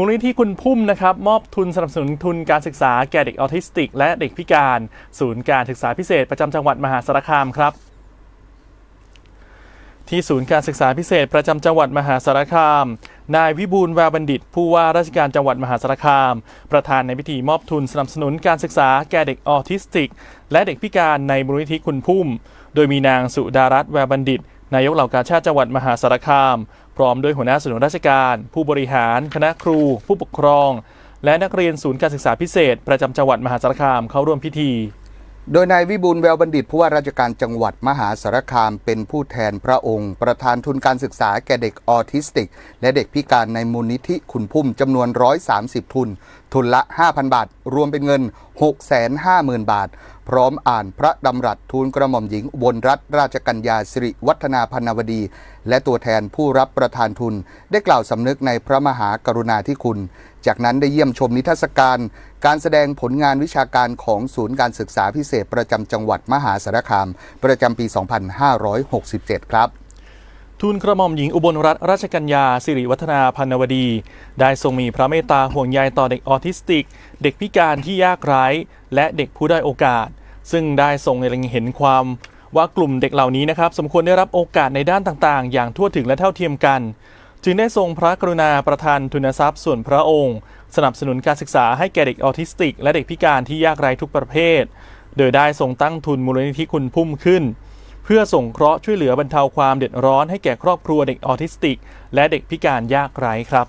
มูลนิธิคุณพุ่มนะครับมอบทุนสนับสนุนทุนการศึกษาแก่เด็กออทิสติก และเด็กพิการ ศูนย์การศึกษาพิเศษประจำจังหวัดมหาสารคามครับ ที่ศูนย์การศึกษาพิเศษประจำจังหวัดมหาสารคาม นายวิบูลแววบัณฑิต ผู้ว่าราชการจังหวัดมหาสารคาม ประธานในพิธีมอบทุนสนับสนุนการศึกษาแก่เด็กออทิสติก และเด็กพิการในมูลนิธิคุณพุ่ม โดยมีนางสุดารัตน์แววบัณฑิต นายกเหล่ากาชาติจังหวัดมหาสารคาม พร้อมด้วยหัวหน้าส่วนราชการ ผู้บริหาร คณะครู ผู้ปกครอง และนักเรียนศูนย์การศึกษาพิเศษ ประจำจังหวัดมหาสารคามเข้าร่วมพิธี โดยนายวิบูลแววบัณฑิตผู้ว่าราชการจังหวัดมหาสารคาม เป็นผู้แทนพระองค์ ประธานทุนการศึกษาแก่เด็กออทิสติก และเด็กพิการในมูลนิธิขุนพุ่มจำนวน 130 ทุน ทุนละ 5,000 บาท รวมเป็นเงิน 650,000 บาท พร้อมอ่านพระดำรัสทูลกระหม่อมหญิงอุบลรัตนราชกัญญาสิริวัฒนาพันวดี และตัวแทนผู้รับประทานทุน ได้กล่าวสำนึกในพระมหากรุณาธิคุณ จากนั้นได้เยี่ยมชมนิทรรศการ การแสดงผลงานวิชาการของศูนย์การศึกษาพิเศษประจำจังหวัดมหาสารคาม ประจำปี 2567 ครับทูลกระหม่อมหญิงอุบลรัตนราชกัญญาสิริวัฒนาพันวดี ได้ทรงมีพระเมตตาห่วงใยต่อเด็กออทิสติก เด็กพิการที่ยากไร้ และเด็กผู้ด้อยโอกาส ซึ่งได้ทรงเล็งเห็นความว่ากลุ่มเด็กเหล่านี้นะครับสมควรได้รับโอกาสในด้านต่างๆ อย่างทั่วถึงและเท่าเทียมกัน จึงได้ทรงพระกรุณาประทานทุนทรัพย์ส่วนพระองค์ สนับสนุนการศึกษาให้แก่เด็กออทิสติก และเด็กพิการที่ยากไร้ทุกประเภท โดยได้ทรงตั้งทุนมูลนิธิคุณพุ่มขึ้น เพื่อส่งเคราะห์ช่วยเหลือบรรเทาความเดือดร้อนให้แก่ครอบครัวเด็กออทิสติก และเด็กพิการยากไร้ครับ